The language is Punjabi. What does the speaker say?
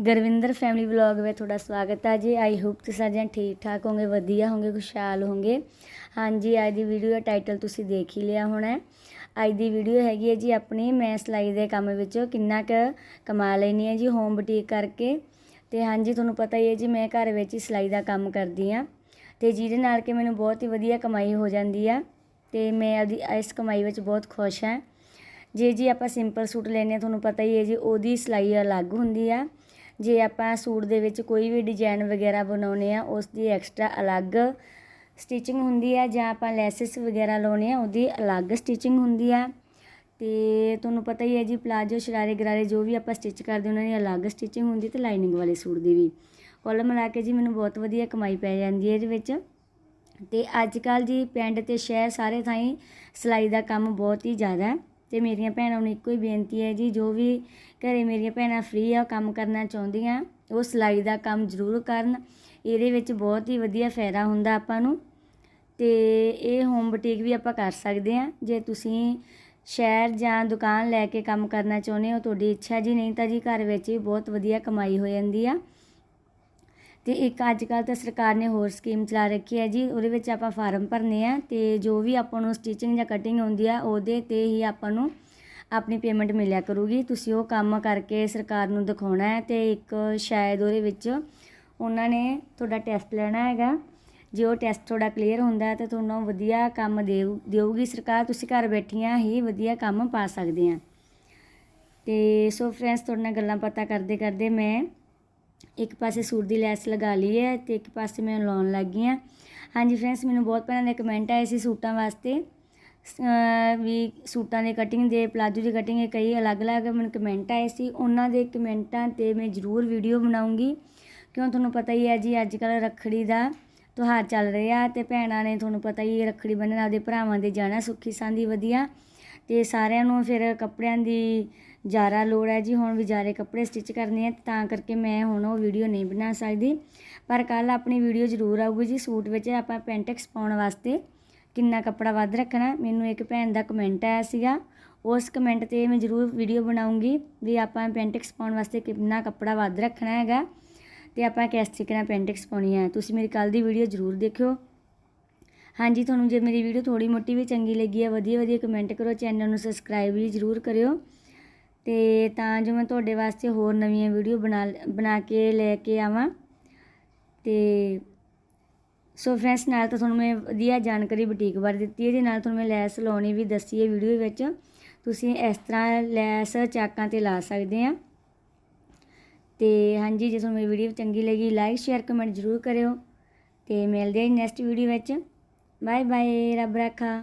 ਗੁਰਵਿੰਦਰ ਫੈਮਿਲੀ ਵਲੌਗ ਵਿੱਚ ਤੁਹਾਡਾ ਸਵਾਗਤ ਹੈ ਜੀ। ਆਈ ਹੋਪ ਤੁਸੀਂ ਸਾਰੇ ਠੀਕ ਠਾਕ ਹੋਗੇ ਵਧੀਆ ਹੋਗੇ ਖੁਸ਼ਹਾਲ ਹੋਗੇ ਹਾਂਜੀ, ਅੱਜ ਦੀ ਵੀਡੀਓ ਦਾ ਟਾਈਟਲ ਤੁਸੀਂ ਦੇਖ ਹੀ ਲਿਆ ਹੋਣਾ ਅੱਜ ਦੀ ਵੀਡੀਓ ਹੈਗੀ ਹੈ ਜੀ ਆਪਣੀ, ਮੈਂ ਸਿਲਾਈ ਦੇ ਕੰਮ ਵਿੱਚੋਂ ਕਿੰਨਾ ਕੁ ਕਮਾ ਲੈਣੀ ਹੈ ਜੀ ਹੋਮ ਬੁਟੀਕ ਕਰਕੇ। ਤੇ ਹਾਂਜੀ, ਤੁਹਾਨੂੰ ਪਤਾ ਹੀ ਹੈ ਜੀ, ਮੈਂ ਘਰ ਵਿੱਚ ਹੀ ਸਿਲਾਈ ਦਾ ਕੰਮ ਕਰਦੀ ਆ ਤੇ ਜਿਹਦੇ ਨਾਲ ਕਿ ਮੈਨੂੰ ਬਹੁਤ ਹੀ ਵਧੀਆ ਕਮਾਈ ਹੋ ਜਾਂਦੀ ਆ। ਤੇ ਮੈਂ ਆਪਦੀ, ਇਸ ਕਮਾਈ ਵਿੱਚ ਬਹੁਤ ਖੁਸ਼ ਹਾਂ। ਜੇ ਜੀ ਆਪਾਂ ਸਿੰਪਲ ਸੂਟ ਲੈਨੇ ਆ ਤੁਹਾਨੂੰ ਪਤਾ ਹੀ ਹੈ ਜੀ, ਉਹਦੀ ਸਿਲਾਈ ਅਲੱਗ ਹੁੰਦੀ ਆ। ਜੇ ਆਪਾਂ ਸੂਟ ਦੇ ਵਿੱਚ ਕੋਈ ਵੀ ਡਿਜ਼ਾਈਨ ਵਗੈਰਾ ਬਣਾਉਨੇ ਆ ਉਸ ਦੀ ਐਕਸਟਰਾ ਅਲੱਗ ਸਟਿਚਿੰਗ ਹੁੰਦੀ ਆ ਜਾਂ ਆਪਾਂ ਲੈਸਸ ਵਗੈਰਾ ਲਾਉਨੇ ਆ ਉਹਦੀ ਅਲੱਗ ਸਟਿਚਿੰਗ ਹੁੰਦੀ ਆ। ਤੇ ਤੁਹਾਨੂੰ ਪਤਾ ਹੀ ਹੈ ਜੀ ਪਲਾਜੋ ਸ਼ਰਾਰੇ ਗਰਾਰੇ ਜੋ ਵੀ ਆਪਾਂ ਸਟਿਚ ਕਰਦੇ ਉਹਨਾਂ ਦੀ ਅਲੱਗ ਸਟਿਚਿੰਗ ਹੁੰਦੀ ਤੇ ਲਾਈਨਿੰਗ ਵਾਲੇ ਸੂਟ ਦੀ ਵੀ। ਕੁੱਲ ਮਿਲਾ ਕੇ ਜੀ ਮੈਨੂੰ ਬਹੁਤ ਵਧੀਆ ਕਮਾਈ ਪੈ ਜਾਂਦੀ ਹੈ ਇਹਦੇ ਵਿੱਚ। ਤੇ ਅੱਜ ਕੱਲ ਜੀ ਪਿੰਡ ਤੇ ਸ਼ਹਿਰ ਸਾਰੇ ਥਾਈਂ ਸਿਲਾਈ ਦਾ ਕੰਮ ਬਹੁਤ ਹੀ ਜ਼ਿਆਦਾ ਹੈ। ਤੇ ਮੇਰੀਆਂ ਭੈਣਾਂ ਨੂੰ ਇੱਕੋ ਹੀ ਬੇਨਤੀ ਹੈ ਜੀ, ਜੋ ਵੀ ਘਰੇ ਮੇਰੀਆਂ ਭੈਣਾਂ ਫ੍ਰੀ ਆ, ਉਹ ਕੰਮ ਕਰਨਾ ਚਾਹੁੰਦੀਆਂ, ਉਹ ਸਿਲਾਈ ਦਾ ਕੰਮ ਜ਼ਰੂਰ ਕਰਨ। ਇਹਦੇ ਵਿੱਚ ਬਹੁਤ ਹੀ ਵਧੀਆ ਫਾਇਦਾ ਹੁੰਦਾ ਆਪਾਂ ਨੂੰ ਤੇ ਇਹ ਹੋਮ ਬੁਟੀਕ ਵੀ ਆਪਾਂ ਕਰ ਸਕਦੇ ਹਾਂ। ਜੇ ਤੁਸੀਂ ਸ਼ਹਿਰ ਜਾਂ ਦੁਕਾਨ ਲੈ ਕੇ ਕੰਮ ਕਰਨਾ ਚਾਹੁੰਦੇ ਹੋ, ਤੁਹਾਡੀ ਇੱਛਾ ਜੀ ਨਹੀਂ ਤਾਂ ਜੀ ਘਰ ਵਿੱਚ ਵੀ ਬਹੁਤ ਵਧੀਆ ਕਮਾਈ ਹੋ ਜਾਂਦੀ ਆ। ਤੇ ਇੱਕ ਅੱਜ ਕੱਲ ਤਾਂ ਸਰਕਾਰ ਨੇ ਹੋਰ ਸਕੀਮ ਚਲਾ ਰੱਖੀ ਹੈ ਜੀ, ਉਹਦੇ ਵਿੱਚ ਆਪਾਂ ਫਾਰਮ ਭਰਨੇ ਆ ਤੇ ਜੋ ਵੀ ਆਪਾਂ ਨੂੰ ਸਟਿਚਿੰਗ ਜਾਂ ਕਟਿੰਗ ਆਉਂਦੀ ਆ, ਉਹਦੇ ਤੇ ਹੀ ਆਪਾਂ ਨੂੰ ਆਪਣੀ ਪੇਮੈਂਟ ਮਿਲਿਆ ਕਰੂਗੀ। ਤੁਸੀਂ ਉਹ ਕੰਮ ਕਰਕੇ ਸਰਕਾਰ ਨੂੰ ਦਿਖਾਉਣਾ ਹੈ ਤੇ ਇੱਕ ਸ਼ਾਇਦ ਉਹਦੇ ਵਿੱਚ ਉਹਨਾਂ ਨੇ ਤੁਹਾਡਾ ਟੈਸਟ ਲੈਣਾ ਹੈਗਾ, ਜੇ ਉਹ ਟੈਸਟ ਤੁਹਾਡਾ ਕਲੀਅਰ ਹੁੰਦਾ ਤਾਂ ਤੁਹਾਨੂੰ ਵਧੀਆ ਕੰਮ ਦੇਊ, ਦੇਊਗੀ ਸਰਕਾਰ। ਤੁਸੀਂ ਘਰ ਬੈਠੀਆਂ ਹੀ ਵਧੀਆ ਕੰਮ ਪਾ ਸਕਦੇ ਆ। ਤੇ ਸੋ ਫਰੈਂਡਸ, ਤੁਹਾਡੇ ਨਾਲ ਗੱਲਾਂ ਪਤਾ ਕਰਦੇ ਕਰਦੇ ਮੈਂ ਇੱਕ ਪਾਸੇ ਸੂਟ ਦੀ ਲੈਸ ਲਗਾ ਲਈ ਹੈ ਤੇ ਇੱਕ ਪਾਸੇ ਮੈਂ ਲਾਉਣ ਲੱਗੀ ਹਾਂ। ਹਾਂਜੀ ਫਰੈਂਡਸ, ਮੈਨੂੰ ਬਹੁਤ ਪਹਿਲਾਂ ਦੇ ਕਮੈਂਟ ਆਏ ਸੀ ਸੂਟਾਂ ਵਾਸਤੇ। ਵੀ ਸੂਟਾਂ ਦੇ ਕਟਿੰਗ ਦੇ ਪਲਾਜੋ ਦੀ ਕਟਿੰਗ ਦੇ ਕਈ ਅਲੱਗ-ਅਲੱਗ ਮੈਨੂੰ ਕਮੈਂਟ ਆਏ ਸੀ। ਉਹਨਾਂ ਦੇ ਕਮੈਂਟਾਂ ਤੇ ਮੈਂ ਜ਼ਰੂਰ ਵੀਡੀਓ ਬਣਾਉਂਗੀ। ਕਿਉਂ ਤੁਹਾਨੂੰ ਪਤਾ ਹੀ ਹੈ ਜੀ ਅੱਜ ਕੱਲ ਰੱਖੜੀ ਦਾ ਤਿਉਹਾਰ ਚੱਲ ਰਿਹਾ ਤੇ ਭੈਣਾਂ ਨੇ ਤੁਹਾਨੂੰ ਪਤਾ ਹੀ ਹੈ, ਰੱਖੜੀ ਬੰਨ੍ਹਣ ਆਪਦੇ ਭਰਾਵਾਂ ਦੇ ਜਾਣਾ ਸੁੱਖੀ ਸਾਂਦੀ ਵਧੀਆ। ਤੇ ਸਾਰਿਆਂ ਨੂੰ ਫਿਰ ਕੱਪੜਿਆਂ ਦੀ ਜ਼ਿਆਦਾ ਲੋੜ ਹੈ ਜੀ, ਹੁਣ ਵੀ ਜ਼ਿਆਦਾ ਕੱਪੜੇ ਸਟਿਚ ਕਰਨੇ ਆ, ਤਾਂ ਕਰਕੇ ਮੈਂ ਹੁਣ ਉਹ ਵੀਡੀਓ ਨਹੀਂ ਬਣਾ ਸਕਦੀ। ਪਰ ਕੱਲ ਆਪਣੀ ਵੀਡੀਓ ਜ਼ਰੂਰ ਆਊਗੀ ਜੀ, ਸੂਟ ਵਿੱਚ ਆਪਾਂ ਪੈਂਟੈਕਸ ਪਾਉਣ ਵਾਸਤੇ ਕਿੰਨਾ ਕੱਪੜਾ ਵੱਧ ਰੱਖਣਾ। ਮੈਨੂੰ ਇੱਕ ਭੈਣ ਦਾ ਕਮੈਂਟ ਆਇਆ ਸੀਗਾ, ਉਸ ਕਮੈਂਟ ਤੇ ਮੈਂ ਜ਼ਰੂਰ ਵੀਡੀਓ ਬਣਾਉਂਗੀ ਵੀ ਆਪਾਂ ਪੈਂਟੈਕਸ ਪਾਉਣ ਵਾਸਤੇ ਕਿੰਨਾ ਕੱਪੜਾ ਵੱਧ ਰੱਖਣਾ ਹੈਗਾ ਤੇ ਆਪਾਂ ਕਿਸ ਤਰੀਕੇ ਨਾਲ ਪੈਂਟੈਕਸ ਪਾਉਣੀ ਹੈ ਤੁਸੀਂ ਮੇਰੀ ਕੱਲ ਦੀ ਵੀਡੀਓ ਜ਼ਰੂਰ ਦੇਖਿਓ। ਹਾਂਜੀ, ਤੁਹਾਨੂੰ ਜੇ ਮੇਰੀ ਵੀਡੀਓ ਥੋੜੀ ਮੋਟੀ ਵੀ ਚੰਗੀ ਲੱਗੀ ਹੈ ਵਧੀਆ ਵਧੀਆ ਕਮੈਂਟ ਕਰੋ ਚੈਨਲ ਨੂੰ ਸਬਸਕ੍ਰਾਈਬ ਵੀ ਜ਼ਰੂਰ ਕਰਿਓ। ਅਤੇ ਤਾਂ ਜੋ ਮੈਂ ਤੁਹਾਡੇ ਵਾਸਤੇ ਹੋਰ ਨਵੀਆਂ ਵੀਡੀਓ ਬਣਾ ਬਣਾ ਕੇ ਲੈ ਕੇ ਆਵਾਂ। ਅਤੇ ਸੋ ਫਰੈਂਡਸ ਨਾਲ ਤਾਂ ਤੁਹਾਨੂੰ ਮੈਂ ਵਧੀਆ ਜਾਣਕਾਰੀ ਬੁਟੀਕ ਬਾਰੇ ਦਿੱਤੀ ਹੈ। ਜੀ ਨਾਲ ਤੁਹਾਨੂੰ ਮੈਂ ਲੈਸ ਲਾਉਣੀ ਵੀ ਦੱਸੀ ਹੈ ਵੀਡੀਓ ਵਿੱਚ, ਤੁਸੀਂ ਇਸ ਤਰ੍ਹਾਂ ਲੈਸ ਚਾਕਾਂ ਤੇ ਲਾ ਸਕਦੇ ਆ। ਤੇ ਹਾਂਜੀ, ਜੇ ਤੁਹਾਨੂੰ ਮੇਰੀ ਵੀਡੀਓ ਚੰਗੀ ਲੱਗੀ ਲਾਈਕ ਸ਼ੇਅਰ ਕਮੈਂਟ ਜ਼ਰੂਰ ਕਰਿਓ। ਤੇ ਮਿਲਦੇ ਹਾਂ ਨੈਕਸਟ ਵੀਡੀਓ ਵਿੱਚ। ਬਾਏ ਬਾਏ ਰੱਬ ਰੱਖਾ।